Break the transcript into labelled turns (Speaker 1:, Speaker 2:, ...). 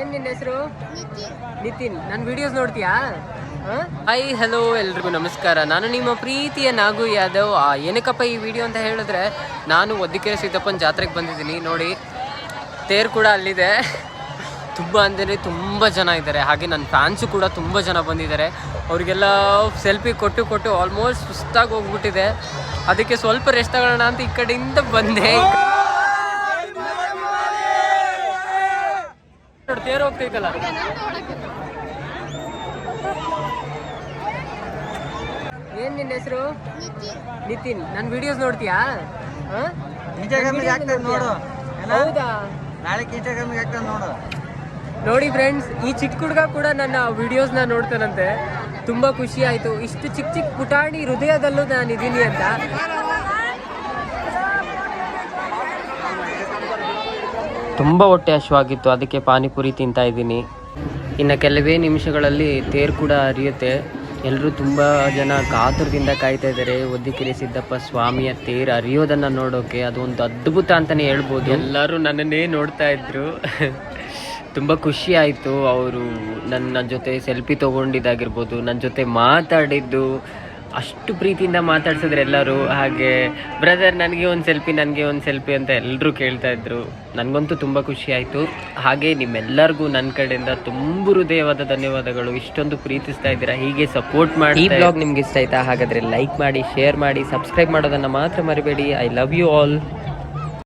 Speaker 1: ಏನ್ ನಿನ್ನ ಹೆಸರು? ನಿತಿನ್. ನನ್ನ ವಿಡಿಯೋಸ್ ನೋಡ್ತೀಯಾ? ಹಾಯ್ ಹಲೋ ಎಲ್ರಿಗೂ ನಮಸ್ಕಾರ. ನಾನು ನಿಮ್ಮ ಪ್ರೀತಿಯ ನಾಗು ಯಾದವ್. ಆ, ಏನಕ್ಕಪ್ಪ ಈ ವಿಡಿಯೋ ಅಂತ ಹೇಳಿದ್ರೆ ನಾನು ಒದ್ದಿಕೆರೆ ಸಿದ್ದಪ್ಪನ ಜಾತ್ರೆಗೆ ಬಂದಿದ್ದೀನಿ. ನೋಡಿ ತೇರು ಕೂಡ ಅಲ್ಲಿದೆ. ತುಂಬ ಅಂದರೆ ತುಂಬ ಜನ ಇದ್ದಾರೆ. ಹಾಗೆ ನನ್ನ ಫ್ಯಾನ್ಸು ಕೂಡ ತುಂಬ ಜನ ಬಂದಿದ್ದಾರೆ. ಅವರಿಗೆಲ್ಲ ಸೆಲ್ಫಿ ಕೊಟ್ಟು ಕೊಟ್ಟು ಆಲ್ಮೋಸ್ಟ್ ಸುಸ್ತಾಗಿ ಹೋಗ್ಬಿಟ್ಟಿದೆ. ಅದಕ್ಕೆ ಸ್ವಲ್ಪ ರೆಸ್ಟ್ ತಗೊಳ್ಳೋಣ ಅಂತ ಈ ಕಡೆಯಿಂದ ಬಂದೆ. ನೋಡಿ ತೇರು ಹೋಗ್ತೈತಲ್ಲ. ಏನ್ ನಿನ್ನ ಹೆಸರು? ನಿತಿನ್. ನನ್ ವಿಡಿಯೋಸ್ ನೋಡ್ತೀಯಾ?
Speaker 2: ನೋಡು
Speaker 1: ಹೌದಾ?
Speaker 2: ನಾಳೆ ನೋಡು.
Speaker 1: ನೋಡಿ ಫ್ರೆಂಡ್ಸ್ ಈ ಚಿಕ್ಕ ಹುಡುಗ ಕೂಡ ನನ್ನ ವಿಡಿಯೋಸ್ನ ನೋಡ್ತಾನಂತೆ. ತುಂಬಾ ಖುಷಿ ಆಯ್ತು. ಇಷ್ಟು ಚಿಕ್ಕ ಚಿಕ್ಕ ಪುಟಾಣಿ ಹೃದಯದಲ್ಲೂ ನಾನು ಇದ್ದೀನಿ ಅಂತ. ತುಂಬ ಹೊಟ್ಟೆ ಹಶುವಾಗಿತ್ತು ಅದಕ್ಕೆ ಪಾನಿಪುರಿ ತಿಂತಾ ಇದ್ದೀನಿ. ಇನ್ನು ಕೆಲವೇ ನಿಮಿಷಗಳಲ್ಲಿ ತೇರು ಕೂಡ ಹರಿಯುತ್ತೆ. ಎಲ್ಲರೂ ತುಂಬ ಜನ ಕಾತುರದಿಂದ ಕಾಯ್ತಾ ಇದ್ದಾರೆ. ಒದ್ದಿಕೆರೆ ಸಿದ್ದಪ್ಪ ಸ್ವಾಮಿಯ ತೇರು ಅರಿಯೋದನ್ನು ನೋಡೋಕೆ. ಒಂದು ಅದ್ಭುತ ಅಂತಲೇ ಹೇಳ್ಬೋದು. ಎಲ್ಲರೂ ನನ್ನನ್ನೇ ನೋಡ್ತಾ ಇದ್ರು. ತುಂಬ ಖುಷಿ ಆಯಿತು. ಅವರು ನನ್ನ ಜೊತೆ ಸೆಲ್ಫಿ ತೊಗೊಂಡಿದ್ದಾಗಿರ್ಬೋದು. ನನ್ನ ಜೊತೆ ಮಾತಾಡಿದ್ದು. ಅಷ್ಟು ಪ್ರೀತಿಯಿಂದ ಮಾತಾಡ್ಸಿದ್ರು ಎಲ್ಲರೂ. ಹಾಗೆ ಬ್ರದರ್ ನನಗೆ ಒಂದು ಸೆಲ್ಫಿ ನನಗೆ ಒಂದು ಸೆಲ್ಫಿ ಅಂತ ಎಲ್ಲರೂ ಕೇಳ್ತಾ ಇದ್ರು. ನನಗಂತೂ ತುಂಬ ಖುಷಿ ಆಯಿತು. ಹಾಗೆ ನಿಮ್ಮೆಲ್ಲರಿಗೂ ನನ್ನ ಕಡೆಯಿಂದ ತುಂಬ ಹೃದಯವಾದ ಧನ್ಯವಾದಗಳು. ಇಷ್ಟೊಂದು ಪ್ರೀತಿಸ್ತಾ ಇದ್ದೀರಾ ಹೀಗೆ ಸಪೋರ್ಟ್ ಮಾಡಿ ಈ ಬ್ಲಾಗ್ ನಿಮ್ಗೆ ಇಷ್ಟ ಆಯ್ತಾ? ಹಾಗಾದರೆ ಲೈಕ್ ಮಾಡಿ ಶೇರ್ ಮಾಡಿ ಸಬ್ಸ್ಕ್ರೈಬ್ ಮಾಡೋದನ್ನು ಮಾತ್ರ ಮರಿಬೇಡಿ. I love you all